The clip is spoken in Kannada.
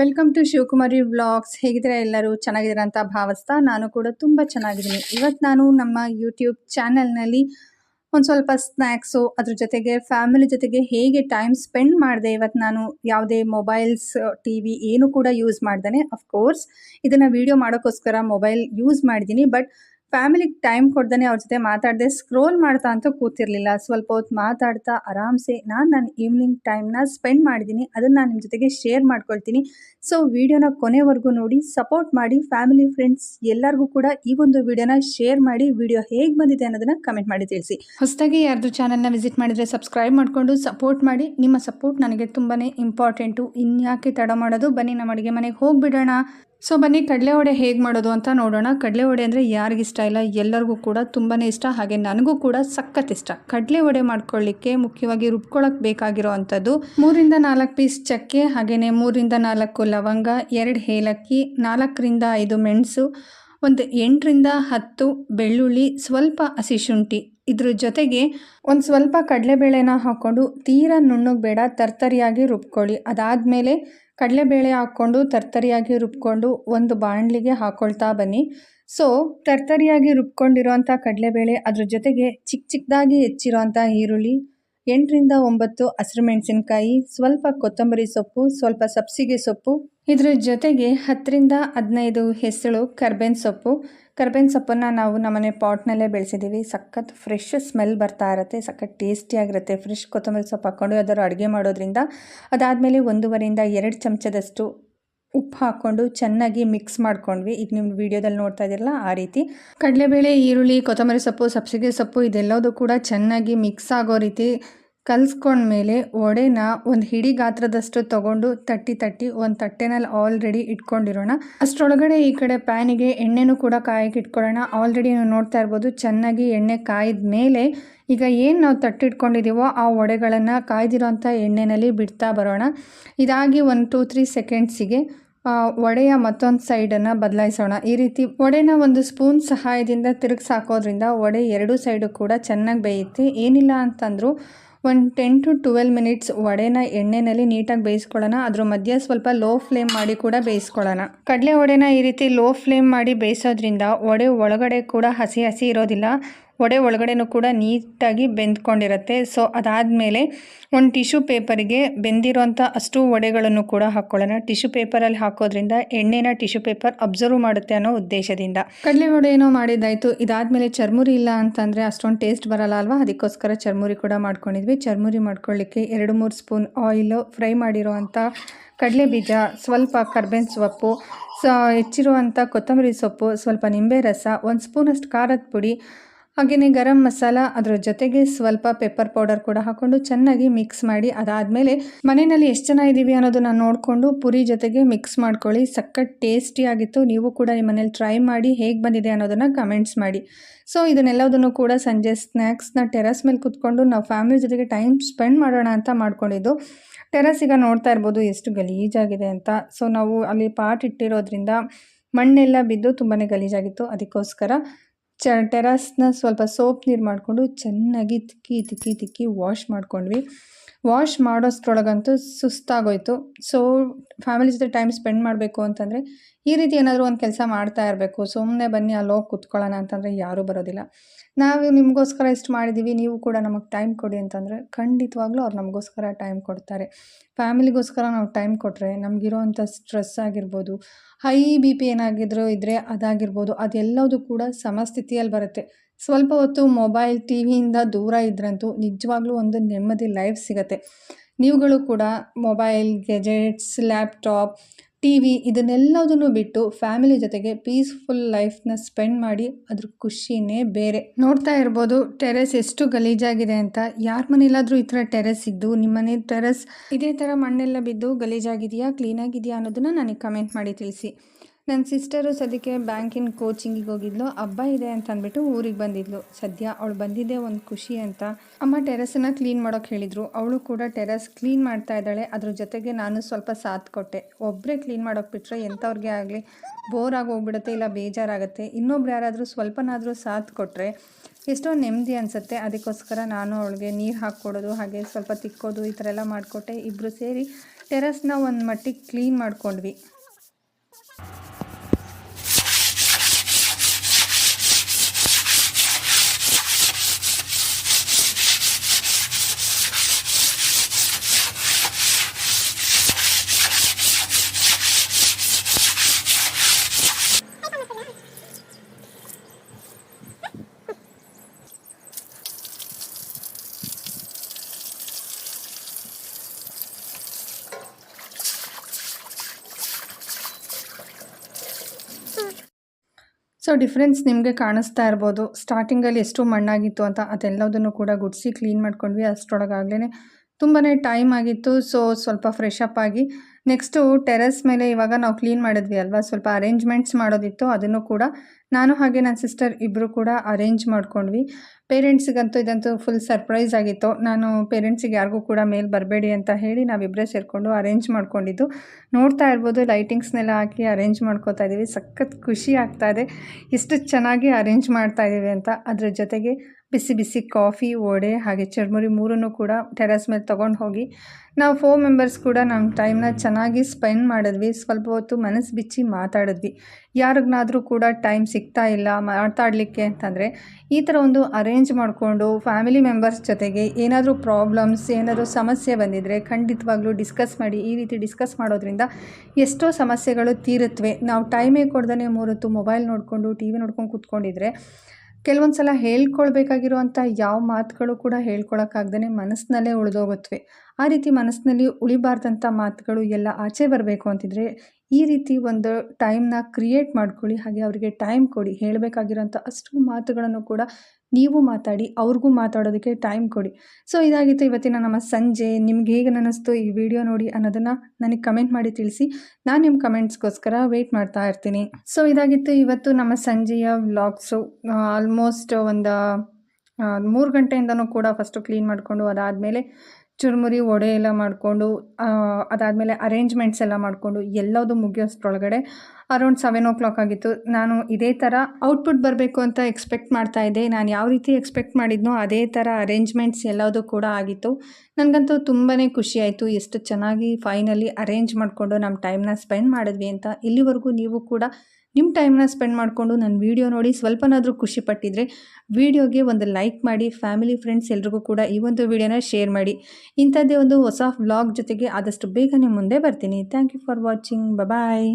ವೆಲ್ಕಮ್ ಟು ಶಿವಕುಮಾರಿ ವ್ಲಾಗ್ಸ್ ಹೇಗಿದ್ದೀರಾ ಎಲ್ಲರೂ? ಚೆನ್ನಾಗಿದ್ದೀರಾ ಅಂತ ಭಾವಿಸ್ತಾ ನಾನು ಕೂಡ ತುಂಬ ಚೆನ್ನಾಗಿದ್ದೀನಿ. ಇವತ್ತು ನಾನು ನಮ್ಮ ಯೂಟ್ಯೂಬ್ ಚಾನಲ್ನಲ್ಲಿ ಒಂದು ಸ್ವಲ್ಪ ಸ್ನ್ಯಾಕ್ಸು ಅದ್ರ ಜೊತೆಗೆ ಫ್ಯಾಮಿಲಿ ಜೊತೆಗೆ ಹೇಗೆ ಟೈಮ್ ಸ್ಪೆಂಡ್ ಮಾಡಿದೆ ಇವತ್ತು ನಾನು ಯಾವುದೇ ಮೊಬೈಲ್ಸ್ ಟಿ ವಿ ಏನು ಕೂಡ ಯೂಸ್ ಮಾಡ್ದೇನೆ. ಅಫ್ಕೋರ್ಸ್ ಇದನ್ನು ವೀಡಿಯೋ ಮಾಡೋಕ್ಕೋಸ್ಕರ ಮೊಬೈಲ್ ಯೂಸ್ ಮಾಡಿದ್ದೀನಿ. ಬಟ್ ಫ್ಯಾಮಿಲಿಗೆ ಟೈಮ್ ಕೊಡ್ದೇ ಅವ್ರ ಜೊತೆ ಮಾತಾಡದೆ ಸ್ಕ್ರೋಲ್ ಮಾಡ್ತಾ ಅಂತ ಕೂತಿರ್ಲಿಲ್ಲ. ಸ್ವಲ್ಪ ಹೊತ್ತು ಮಾತಾಡ್ತಾ ಆರಾಮ್ಸೆ ನಾನು ನನ್ನ ಈವ್ನಿಂಗ್ ಟೈಮ್ನ ಸ್ಪೆಂಡ್ ಮಾಡಿದ್ದೀನಿ ಅದನ್ನು ನಾನು ನಿಮ್ಮ ಜೊತೆಗೆ ಶೇರ್ ಮಾಡ್ಕೊಳ್ತೀನಿ. ಸೊ ವಿಡಿಯೋನ ಕೊನೆವರೆಗೂ ನೋಡಿ ಸಪೋರ್ಟ್ ಮಾಡಿ ಫ್ಯಾಮಿಲಿ ಫ್ರೆಂಡ್ಸ್ ಎಲ್ಲರಿಗೂ ಕೂಡ ಈ ಒಂದು ವಿಡಿಯೋನ ಶೇರ್ ಮಾಡಿ ವಿಡಿಯೋ ಹೇಗೆ ಬಂದಿದೆ ಅನ್ನೋದನ್ನ ಕಮೆಂಟ್ ಮಾಡಿ ತಿಳಿಸಿ. ಹೊಸದಾಗಿ ಯಾರ್ದು ಚಾನಲ್ನ ವಿಸಿಟ್ ಮಾಡಿದರೆ ಸಬ್ಸ್ಕ್ರೈಬ್ ಮಾಡಿಕೊಂಡು ಸಪೋರ್ಟ್ ಮಾಡಿ. ನಿಮ್ಮ ಸಪೋರ್ಟ್ ನನಗೆ ತುಂಬಾ ಇಂಪಾರ್ಟೆಂಟು ಇನ್ಯಾಕೆ ತಡ ಮಾಡೋದು? ಬನ್ನಿ, ನಮ್ಮ ಅಡುಗೆ ಮನೆಗೆ ಹೋಗ್ಬಿಡೋಣ. ಸೊ ಬನ್ನಿ, ಕಡಲೆ ವಡೆ ಹೇಗೆ ಮಾಡೋದು ಅಂತ ನೋಡೋಣ. ಕಡಲೆ ವಡೆ ಅಂದರೆ ಯಾರಿಗಿಷ್ಟ ಇಲ್ಲ? ಎಲ್ಲರಿಗೂ ಕೂಡ ತುಂಬಾ ಇಷ್ಟ, ಹಾಗೆ ನನಗೂ ಕೂಡ ಸಖತ್ ಇಷ್ಟ. ಕಡಲೆ ವಡೆ ಮಾಡ್ಕೊಳ್ಳಿಕ್ಕೆ ಮುಖ್ಯವಾಗಿ ರುಬ್ಕೊಳ್ಳೋಕೆ ಬೇಕಾಗಿರೋ ಅಂಥದ್ದು. ಮೂರಿಂದ ನಾಲ್ಕು ಪೀಸ್ ಚಕ್ಕೆ ಹಾಗೆಯೇ ಮೂರಿಂದ ನಾಲ್ಕು ಲವಂಗ, ಎರಡು ಏಲಕ್ಕಿ, ನಾಲ್ಕರಿಂದ ಐದು ಮೆಣಸು, ಒಂದು ಎಂಟರಿಂದ ಹತ್ತು ಬೆಳ್ಳುಳ್ಳಿ, ಸ್ವಲ್ಪ ಹಸಿ ಶುಂಠಿ ಇದ್ರ ಜೊತೆಗೆ ಒಂದು ಸ್ವಲ್ಪ ಕಡಲೆಬೇಳೆನ ಹಾಕ್ಕೊಂಡು ತೀರಾ ನುಣ್ಣಗೆ ಬೇಡ ತರ್ತರಿಯಾಗಿ ರುಬ್ಕೊಳ್ಳಿ. ಅದಾದಮೇಲೆ ಕಡಲೆಬೇಳೆ ಹಾಕ್ಕೊಂಡು ತರ್ತರಿಯಾಗಿ ರುಬ್ಕೊಂಡು ಒಂದು ಬಾಣಲಿಗೆ ಹಾಕ್ಕೊಳ್ತಾ ಬನ್ನಿ. ಸೊ ತರ್ತರಿಯಾಗಿ ರುಬ್ಕೊಂಡಿರೋಂಥ ಕಡಲೆಬೇಳೆ ಅದ್ರ ಜೊತೆಗೆ ಚಿಕ್ಕ ಚಿಕ್ಕದಾಗಿ ಹೆಚ್ಚಿರೋಂಥ ಈರುಳ್ಳಿ ಎಂಟರಿಂದ ಒಂಬತ್ತು ಹಸಿರು ಮೆಣಸಿನಕಾಯಿ, ಸ್ವಲ್ಪ ಕೊತ್ತಂಬರಿ ಸೊಪ್ಪು, ಸ್ವಲ್ಪ ಸಬ್ಸಿಗೆ ಸೊಪ್ಪು. ಇದರ ಜೊತೆಗೆ ಹತ್ತರಿಂದ ಹದಿನೈದು ಹೆಸಳು ಕರ್ಬೇನ್ ಸೊಪ್ಪು. ಕರ್ಬೇನ್ ಸೊಪ್ಪನ್ನು ನಾವು ನಮ್ಮನೆ ಪಾಟ್ನಲ್ಲೇ ಬೆಳೆಸಿದ್ದೀವಿ ಸಖತ್ ಫ್ರೆಶ್ ಸ್ಮೆಲ್ ಬರ್ತಾ ಇರುತ್ತೆ, ಸಖತ್ ಟೇಸ್ಟಿಯಾಗಿರುತ್ತೆ ಫ್ರೆಶ್ ಕೊತ್ತಂಬರಿ ಸೊಪ್ಪು ಹಾಕ್ಕೊಂಡು ಅದರ ಅಡುಗೆ ಮಾಡೋದ್ರಿಂದ ಅದಾದಮೇಲೆ ಒಂದೂವರೆಯಿಂದ ಎರಡು ಚಮಚದಷ್ಟು ಉಪ್ಪು ಹಾಕ್ಕೊಂಡು ಚೆನ್ನಾಗಿ ಮಿಕ್ಸ್ ಮಾಡ್ಕೊಂಡ್ವಿ. ಈಗ ನಿಮ್ಮ ವಿಡಿಯೋದಲ್ಲಿ ನೋಡ್ತಾ ಇದ್ದೀರಲ್ಲ ಆ ರೀತಿ. ಕಡಲೆಬೇಳೆ, ಈರುಳ್ಳಿ, ಕೊತ್ತಂಬರಿ ಸೊಪ್ಪು, ಸಬ್ಸಿಗೆ ಸೊಪ್ಪು ಇದೆಲ್ಲದೂ ಕೂಡ ಚೆನ್ನಾಗಿ ಮಿಕ್ಸ್ ಆಗೋ ರೀತಿ ಕಲಿಸ್ಕೊಂಡ್ಮೇಲೆ ಒಡೆನ ಒಂದು ಹಿಡಿ ಗಾತ್ರದಷ್ಟು ತಗೊಂಡು ತಟ್ಟಿ ತಟ್ಟಿ ಒಂದು ತಟ್ಟೆನಲ್ಲಿ ಆಲ್ರೆಡಿ ಇಟ್ಕೊಂಡಿರೋಣ. ಅಷ್ಟರೊಳಗಡೆ ಈ ಕಡೆ ಪ್ಯಾನಿಗೆ ಎಣ್ಣೆನೂ ಕೂಡ ಕಾಯಕ್ಕೆ ಇಟ್ಕೊಳ್ಳೋಣ. ಆಲ್ರೆಡಿ ನೀವು ನೋಡ್ತಾ ಇರ್ಬೋದು ಚೆನ್ನಾಗಿ ಎಣ್ಣೆ ಕಾಯ್ದ ಮೇಲೆ ಈಗ ಏನು ನಾವು ತಟ್ಟಿಟ್ಕೊಂಡಿದ್ದೀವೋ ಆ ಒಡೆಗಳನ್ನು ಕಾಯ್ದಿರೋಂಥ ಎಣ್ಣೆಯಲ್ಲಿ ಬಿಡ್ತಾ ಬರೋಣ. ಇದಾಗಿ ಒಂದು ಟೂ ತ್ರೀ ಸೆಕೆಂಡ್ಸಿಗೆ ವಡೆಯ ಮತ್ತೊಂದು ಸೈಡನ್ನು ಬದಲಾಯಿಸೋಣ. ಈ ರೀತಿ ವಡೆನ ಒಂದು ಸ್ಪೂನ್ ಸಹಾಯದಿಂದ ತಿರುಗಿಸಾಕೋದ್ರಿಂದ ವಡೆ ಎರಡು ಸೈಡು ಕೂಡ ಚೆನ್ನಾಗಿ ಬೇಯುತ್ತೆ. ಏನಿಲ್ಲ ಅಂತಂದರೂ ಒಂದು ಟೆನ್ ಟು ಟ್ವೆಲ್ ಮಿನಿಟ್ಸ್ ವಡೆನ ಎಣ್ಣೆಯಲ್ಲಿ ನೀಟಾಗಿ ಬೇಯಿಸ್ಕೊಳ್ಳೋಣ. ಅದ್ರ ಮಧ್ಯೆ ಸ್ವಲ್ಪ ಲೋ ಫ್ಲೇಮ್ ಮಾಡಿ ಕೂಡ ಬೇಯಿಸ್ಕೊಳ್ಳೋಣ. ಕಡಲೆ ವಡೆನ ಈ ರೀತಿ ಲೋ ಫ್ಲೇಮ್ ಮಾಡಿ ಬೇಯಿಸೋದ್ರಿಂದ ವಡೆ ಒಳಗಡೆ ಕೂಡ ಹಸಿ ಹಸಿ ಇರೋದಿಲ್ಲ. ವಡೆ ಒಳಗಡೆನೂ ಕೂಡ ನೀಟಾಗಿ ಬೆಂದ್ಕೊಂಡಿರುತ್ತೆ. ಸೊ ಅದಾದಮೇಲೆ ಒಂದು ಟಿಶ್ಯೂ ಪೇಪರಿಗೆ ಬೆಂದಿರೋಂಥ ಅಷ್ಟು ವಡೆಗಳನ್ನು ಕೂಡ ಹಾಕ್ಕೊಳ್ಳೋಣ ಟಿಶ್ಯೂ ಪೇಪರಲ್ಲಿ ಹಾಕೋದ್ರಿಂದ ಎಣ್ಣೆನ ಟಿಶ್ಯೂ ಪೇಪರ್ ಅಬ್ಸರ್ವ್ ಮಾಡುತ್ತೆ ಅನ್ನೋ ಉದ್ದೇಶದಿಂದ. ಕಡಲೆ ವಡೆ ಏನೋ ಮಾಡಿದ್ದಾಯಿತು. ಇದಾದಮೇಲೆ ಚರ್ಮುರಿ ಇಲ್ಲ ಅಂತಂದರೆ ಅಷ್ಟೊಂದು ಟೇಸ್ಟ್ ಬರಲ್ಲ ಅಲ್ವಾ? ಅದಕ್ಕೋಸ್ಕರ ಚರ್ಮುರಿ ಕೂಡ ಮಾಡ್ಕೊಂಡಿದ್ವಿ. ಚರ್ಮುರಿ ಮಾಡ್ಕೊಳ್ಳಿಕ್ಕೆ ಎರಡು ಮೂರು ಸ್ಪೂನ್ ಆಯಿಲು ಫ್ರೈ ಮಾಡಿರುವಂಥ ಕಡಲೆ ಬೀಜ ಸ್ವಲ್ಪ ಕರ್ಬೇವಿನ ಸೊಪ್ಪು, ಸೊ ಹೆಚ್ಚಿರುವಂಥ ಕೊತ್ತಂಬರಿ ಸೊಪ್ಪು, ಸ್ವಲ್ಪ ನಿಂಬೆ ರಸ, ಒಂದು ಸ್ಪೂನಷ್ಟು ಖಾರದ ಪುಡಿ ಹಾಗೆಯೇ ಗರಂ ಮಸಾಲ ಅದರ ಜೊತೆಗೆ ಸ್ವಲ್ಪ ಪೆಪ್ಪರ್ ಪೌಡರ್ ಕೂಡ ಹಾಕ್ಕೊಂಡು ಚೆನ್ನಾಗಿ ಮಿಕ್ಸ್ ಮಾಡಿ, ಅದಾದಮೇಲೆ ಮನೆಯಲ್ಲಿ ಎಷ್ಟು ಜನ ಇದ್ದೀವಿ ಅನ್ನೋದನ್ನ ನೋಡಿಕೊಂಡು ಪುರಿ ಜೊತೆಗೆ ಮಿಕ್ಸ್ ಮಾಡ್ಕೊಳ್ಳಿ. ಸಖತ್ ಟೇಸ್ಟಿಯಾಗಿತ್ತು ನೀವು ಕೂಡ ನಿಮ್ಮ ಮನೇಲಿ ಟ್ರೈ ಮಾಡಿ ಹೇಗೆ ಬಂದಿದೆ ಅನ್ನೋದನ್ನು ಕಮೆಂಟ್ಸ್ ಮಾಡಿ. ಸೊ ಇದನ್ನೆಲ್ಲದನ್ನು ಕೂಡ ಸಂಜೆ ಸ್ನ್ಯಾಕ್ಸ್ನ ಟೆರಸ್ ಮೇಲೆ ಕುತ್ಕೊಂಡು ನಾವು ಫ್ಯಾಮಿಲಿ ಜೊತೆಗೆ ಟೈಮ್ ಸ್ಪೆಂಡ್ ಮಾಡೋಣ ಅಂತ ಮಾಡ್ಕೊಂಡಿದ್ದು. ಟೆರಸ್ ಈಗ ನೋಡ್ತಾ ಇರ್ಬೋದು ಎಷ್ಟು ಗಲೀಜಾಗಿದೆ ಅಂತ. ಸೊ ನಾವು ಅಲ್ಲಿ ಪಾಟ್ ಇಟ್ಟಿರೋದ್ರಿಂದ ಮಣ್ಣೆಲ್ಲ ಬಿದ್ದು ತುಂಬಾ ಗಲೀಜಾಗಿತ್ತು. ಅದಕ್ಕೋಸ್ಕರ ಚ, ಟೆರಸ್ನ ಸ್ವಲ್ಪ ಸೋಪ್ ನೀರು ಮಾಡಿಕೊಂಡು ಚೆನ್ನಾಗಿ ತಿಕ್ಕಿ ತಿಕ್ಕಿ ತಿಕ್ಕಿ ವಾಶ್ ಮಾಡ್ಕೊಂಡ್ವಿ. ವಾಶ್ ಮಾಡೋಷ್ಟ್ರೊಳಗಂತೂ ಸುಸ್ತಾಗೋಯ್ತು. ಸೊ, ಫ್ಯಾಮಿಲಿ ಜೊತೆ ಟೈಮ್ ಸ್ಪೆಂಡ್ ಮಾಡಬೇಕು ಅಂತಂದರೆ ಈ ರೀತಿ ಏನಾದರೂ ಒಂದು ಕೆಲಸ ಮಾಡ್ತಾ ಇರಬೇಕು. ಸುಮ್ಮನೆ ಬನ್ನಿ ಅಲ್ಲಿ ಹೋಗಿ ಕುತ್ಕೊಳ್ಳೋಣ ಅಂತಂದರೆ ಯಾರೂ ಬರೋದಿಲ್ಲ. ನಾವು ನಿಮಗೋಸ್ಕರ ಇಷ್ಟು ಮಾಡಿದ್ದೀವಿ ನೀವು ಕೂಡ ನಮಗೆ ಟೈಮ್ ಕೊಡಿ ಅಂತಂದರೆ ಖಂಡಿತವಾಗ್ಲೂ ಅವ್ರು ನಮಗೋಸ್ಕರ ಟೈಮ್ ಕೊಡ್ತಾರೆ. ಫ್ಯಾಮಿಲಿಗೋಸ್ಕರ ನಾವು ಟೈಮ್ ಕೊಟ್ಟರೆ ನಮಗಿರೋವಂಥ ಸ್ಟ್ರೆಸ್ ಆಗಿರ್ಬೋದು ಹೈ ಬಿ ಪಿ ಏನಾಗಿದ್ರು ಇದ್ದರೆ ಅದಾಗಿರ್ಬೋದು, ಅದೆಲ್ಲದೂ ಕೂಡ ಸಮಸ್ಥಿತಿಯಲ್ಲಿ ಬರುತ್ತೆ. ಸ್ವಲ್ಪ ಹೊತ್ತು ಮೊಬೈಲ್ ಟಿ ವಿಯಿಂದ ದೂರ ಇದ್ರಂತೂ ನಿಜವಾಗ್ಲೂ ಒಂದು ನೆಮ್ಮದಿ ಲೈಫ್ ಸಿಗುತ್ತೆ. ನೀವುಗಳು ಕೂಡ mobile gadgets laptop T V ಇದನ್ನೆಲ್ಲದನ್ನು ಬಿಟ್ಟು ಫ್ಯಾಮಿಲಿ ಜೊತೆಗೆ ಪೀಸ್ಫುಲ್ ಲೈಫ್ನ ಸ್ಪೆಂಡ್ ಮಾಡಿ ಅದ್ರ ಖುಷಿನೇ ಬೇರೆ. ನೋಡ್ತಾ ಇರ್ಬೋದು ಟೆರೆಸ್ ಎಷ್ಟು ಗಲೀಜಾಗಿದೆ ಅಂತ. ಯಾರ ಮನೇಲಾದರೂ ಈ ಥರ ಟೆರೆಸ್ ಇದ್ದು ನಿಮ್ಮ ಮನೆ ಟೆರೆಸ್ ಇದೇ ಥರ ಮಣ್ಣೆಲ್ಲ ಬಿದ್ದು ಗಲೀಜಾಗಿದೆಯಾ ಕ್ಲೀನಾಗಿದೆಯಾ ಅನ್ನೋದನ್ನು ನನಗೆ ಕಮೆಂಟ್ ಮಾಡಿ ತಿಳಿಸಿ. ನನ್ನ ಸಿಸ್ಟರು ಸದ್ಯಕ್ಕೆ ಬ್ಯಾಂಕಿನ ಕೋಚಿಂಗಿಗೆ ಹೋಗಿದ್ಲು. ಹಬ್ಬ ಇದೆ ಅಂತ ಅಂದ್ಬಿಟ್ಟು ಊರಿಗೆ ಬಂದಿದ್ಲು. ಸದ್ಯ ಅವಳು ಬಂದಿದ್ದೆ ಒಂದು ಖುಷಿ ಅಂತ ಅಮ್ಮ ಟೆರೆಸನ್ನು ಕ್ಲೀನ್ ಮಾಡೋಕೆ ಹೇಳಿದರು. ಅವಳು ಕೂಡ ಟೆರೆಸ್ ಕ್ಲೀನ್ ಮಾಡ್ತಾ ಇದ್ದಾಳೆ. ಅದ್ರ ಜೊತೆಗೆ ನಾನು ಸ್ವಲ್ಪ ಸಾಥ್ ಕೊಟ್ಟೆ. ಒಬ್ಬರೇ ಕ್ಲೀನ್ ಮಾಡೋಕೆ ಬಿಟ್ಟರೆ ಎಂಥವ್ರಿಗೆ ಆಗಲಿ? ಬೋರ್ ಆಗಿ ಹೋಗ್ಬಿಡುತ್ತೆ ಇಲ್ಲ ಬೇಜಾರಾಗುತ್ತೆ? ಇನ್ನೊಬ್ರು ಯಾರಾದರೂ ಸ್ವಲ್ಪನಾದರೂ ಸಾಥ್ ಕೊಟ್ಟರೆ ಎಷ್ಟೋ ನೆಮ್ಮದಿ ಅನಿಸುತ್ತೆ. ಅದಕ್ಕೋಸ್ಕರ ನಾನು ಅವಳಿಗೆ ನೀರು ಹಾಕ್ಕೊಡೋದು ಹಾಗೆ ಸ್ವಲ್ಪ ತಿಕ್ಕೋದು, ಈ ಥರ ಎಲ್ಲ ಮಾಡಿಕೊಟ್ಟೆ. ಇಬ್ಬರು ಸೇರಿ ಟೆರೆಸ್ನ ಒಂದು ಮಟ್ಟಿಗೆ ಕ್ಲೀನ್ ಮಾಡ್ಕೊಂಡ್ವಿ. ಸೊ ಡಿಫ್ರೆನ್ಸ್ ನಿಮಗೆ ಕಾಣಿಸ್ತಾ ಇರ್ಬೋದು. ಸ್ಟಾರ್ಟಿಂಗಲ್ಲಿ ಎಷ್ಟು ಮಣ್ಣಾಗಿತ್ತು ಅಂತ ಅದೆಲ್ಲದನ್ನು ಕೂಡ ಗುಡಿಸಿ ಕ್ಲೀನ್ ಮಾಡ್ಕೊಂಡ್ವಿ. ಅಷ್ಟರೊಳಗಾಗಲೇ ತುಂಬಾ ಟೈಮ್ ಆಗಿತ್ತು. ಸೊ ಸ್ವಲ್ಪ ಫ್ರೆಶ್ ಅಪ್ ಆಗಿ ನೆಕ್ಸ್ಟು ಟೆರೆಸ್ ಮೇಲೆ ಇವಾಗ ನಾವು ಕ್ಲೀನ್ ಮಾಡಿದ್ವಿ ಅಲ್ವಾ? ಸ್ವಲ್ಪ ಅರೇಂಜ್ಮೆಂಟ್ಸ್ ಮಾಡೋದಿತ್ತು. ಅದನ್ನು ಕೂಡ ನಾನು ಹಾಗೆ ನನ್ನ ಸಿಸ್ಟರ್ ಇಬ್ಬರು ಕೂಡ ಅರೇಂಜ್ ಮಾಡ್ಕೊಂಡ್ವಿ. ಪೇರೆಂಟ್ಸಿಗಂತೂ ಇದಂತೂ ಫುಲ್ ಸರ್ಪ್ರೈಸ್ ಆಗಿತ್ತು. ನಾನು ಪೇರೆಂಟ್ಸಿಗೆ ಯಾರಿಗೂ ಕೂಡ ಮೇಲೆ ಬರಬೇಡಿ ಅಂತ ಹೇಳಿ ನಾವಿಬ್ಬರೇ ಸೇರಿಕೊಂಡು ಅರೇಂಜ್ ಮಾಡ್ಕೊಂಡಿದ್ದು. ನೋಡ್ತಾ ಇರ್ಬೋದು ಲೈಟಿಂಗ್ಸ್ನೆಲ್ಲ ಹಾಕಿ ಅರೇಂಜ್ ಮಾಡ್ಕೋತಾ ಇದ್ದೀವಿ. ಸಖತ್ ಖುಷಿ ಆಗ್ತಾ ಇದೆ. ಎಷ್ಟು ಚೆನ್ನಾಗಿ ಅರೇಂಜ್ ಮಾಡ್ತಾ ಇದ್ದೀವಿ ಅಂತ. ಅದ್ರ ಜೊತೆಗೆ ಬಿಸಿ ಬಿಸಿ ಕಾಫಿ, ವಡೆ, ಹಾಗೆ ಚರ್ಮುರಿ ಮೂರನ್ನು ಕೂಡ ಟೆರಸ್ ಮೇಲೆ ತೊಗೊಂಡು ಹೋಗಿ ನಾವು ಫೋರ್ ಮೆಂಬರ್ಸ್ ಕೂಡ ನಮ್ಮ ಟೈಮ್ನ ಚೆನ್ನಾಗಿ ಸ್ಪೆಂಡ್ ಮಾಡಿದ್ವಿ. ಸ್ವಲ್ಪ ಹೊತ್ತು ಮನಸ್ಸು ಬಿಚ್ಚಿ ಮಾತಾಡಿದ್ವಿ. ಯಾರಿಗನಾದರೂ ಕೂಡ ಟೈಮ್ ಸಿಗ್ತಾ ಇಲ್ಲ, ಮಾತಾಡಲಿಕ್ಕೆ ಅಂತಂದರೆ ಈ ಥರ ಒಂದು ಅರೇಂಜ್ ಮಾಡಿಕೊಂಡು ಫ್ಯಾಮಿಲಿ ಮೆಂಬರ್ಸ್ ಜೊತೆಗೆ ಏನಾದರೂ ಪ್ರಾಬ್ಲಮ್ಸ್ ಏನಾದರೂ ಸಮಸ್ಯೆ ಬಂದಿದ್ದರೆ ಖಂಡಿತವಾಗ್ಲೂ ಡಿಸ್ಕಸ್ ಮಾಡಿ, ಈ ರೀತಿ ಡಿಸ್ಕಸ್ ಮಾಡೋದ್ರಿಂದ ಎಷ್ಟೋ ಸಮಸ್ಯೆಗಳು ತೀರುತ್ತವೆ ನಾವು ಟೈಮೇ ಕೊಡ್ದೇ ಮೂರೊತ್ತು ಮೊಬೈಲ್ ನೋಡಿಕೊಂಡು ಟಿ ವಿ ನೋಡ್ಕೊಂಡು ಕೂತ್ಕೊಂಡಿದ್ರೆ ಕೆಲವೊಂದು ಸಲ ಹೇಳ್ಕೊಳ್ಬೇಕಾಗಿರುವಂಥ ಯಾವ ಮಾತುಗಳು ಕೂಡ ಹೇಳ್ಕೊಳಕ್ಕಾಗ್ದೇ ಮನಸ್ಸಿನಲ್ಲೇ ಉಳಿದೋಗತ್ವೆ. ಆ ರೀತಿ ಮನಸ್ಸಿನಲ್ಲಿ ಉಳಿಬಾರ್ದಂಥ ಮಾತುಗಳು ಎಲ್ಲ ಆಚೆ ಬರಬೇಕು ಅಂತಿದ್ರೆ ಈ ರೀತಿ ಒಂದು ಟೈಮ್ನ ಕ್ರಿಯೇಟ್ ಮಾಡ್ಕೊಳ್ಳಿ, ಹಾಗೆ ಅವರಿಗೆ ಟೈಮ್ ಕೊಡಿ. ಹೇಳಬೇಕಾಗಿರೋಂಥ ಅಷ್ಟು ಮಾತುಗಳನ್ನು ಕೂಡ ನೀವು ಮಾತಾಡಿ, ಅವ್ರಿಗೂ ಮಾತಾಡೋದಕ್ಕೆ ಟೈಮ್ ಕೊಡಿ. ಸೊ ಇದಾಗಿತ್ತು ಇವತ್ತಿನ ನಮ್ಮ ಸಂಜೆ. ನಿಮ್ಗೆ ಹೇಗೆ ಅನ್ನಿಸ್ತು ಈ ವಿಡಿಯೋ ನೋಡಿ ಅನ್ನೋದನ್ನು ನನಗೆ ಕಮೆಂಟ್ ಮಾಡಿ ತಿಳಿಸಿ. ನಾನು ನಿಮ್ಮ ಕಮೆಂಟ್ಸ್ಗೋಸ್ಕರ ವೆಯ್ಟ್ ಮಾಡ್ತಾ ಇರ್ತೀನಿ. ಸೊ ಇದಾಗಿತ್ತು ಇವತ್ತು ನಮ್ಮ ಸಂಜೆಯ ವ್ಲಾಗ್ಸು ಆಲ್ಮೋಸ್ಟ್ ಒಂದು ಮೂರು ಗಂಟೆಯಿಂದನೂ ಕೂಡ ಫಸ್ಟು ಕ್ಲೀನ್ ಮಾಡಿಕೊಂಡು ಅದಾದಮೇಲೆ ಚುರುಮುರಿ, ವಡೆ ಎಲ್ಲ ಮಾಡಿಕೊಂಡು ಅದಾದಮೇಲೆ ಅರೇಂಜ್ಮೆಂಟ್ಸ್ ಎಲ್ಲ ಮಾಡಿಕೊಂಡು ಎಲ್ಲದು ಮುಗಿಯೋಷ್ಟ್ರೊಳಗಡೆ ಅರೌಂಡ್ ಸೆವೆನ್ ಓ ಕ್ಲಾಕ್ ಆಗಿತ್ತು. ನಾನು ಇದೇ ಥರ ಔಟ್ಪುಟ್ ಬರಬೇಕು ಅಂತ ಎಕ್ಸ್ಪೆಕ್ಟ್ ಮಾಡ್ತಾ ಇದ್ದೆ. ನಾನು ಯಾವ ರೀತಿ ಎಕ್ಸ್ಪೆಕ್ಟ್ ಮಾಡಿದ್ನೋ ಅದೇ ಥರ ಅರೇಂಜ್ಮೆಂಟ್ಸ್ ಎಲ್ಲದು ಕೂಡ ಆಗಿತ್ತು. ನನಗಂತೂ ತುಂಬಾ ಖುಷಿ ಆಯಿತು. ಎಷ್ಟು ಚೆನ್ನಾಗಿ ಫೈನಲಿ ಅರೇಂಜ್ ಮಾಡಿಕೊಂಡು ನಮ್ಮ ಟೈಮ್ನ ಸ್ಪೆಂಡ್ ಮಾಡಿದ್ವಿ ಅಂತ ಇಲ್ಲಿವರೆಗೂ ನೀವು ಕೂಡ ನಿಮ್ಮ ಟೈಮ್ನ ಸ್ಪೆಂಡ್ ಮಾಡಿಕೊಂಡು ನನ್ನ ವೀಡಿಯೋ ನೋಡಿ ಸ್ವಲ್ಪನಾದರೂ ಖುಷಿ ಪಟ್ಟಿದ್ರೆ ವೀಡಿಯೋಗೆ ಒಂದು ಲೈಕ್ ಮಾಡಿ ಫ್ಯಾಮಿಲಿ ಫ್ರೆಂಡ್ಸ್ ಎಲ್ರಿಗೂ ಕೂಡ ಈ ಒಂದು ವೀಡಿಯೋನ ಶೇರ್ ಮಾಡಿ. ಇಂಥದ್ದೇ ಒಂದು ಹೊಸ ವ್ಲಾಗ್ ಜೊತೆಗೆ ಆದಷ್ಟು ಬೇಗನೆ ಮುಂದೆ ಬರ್ತೀನಿ. Thank you for watching bye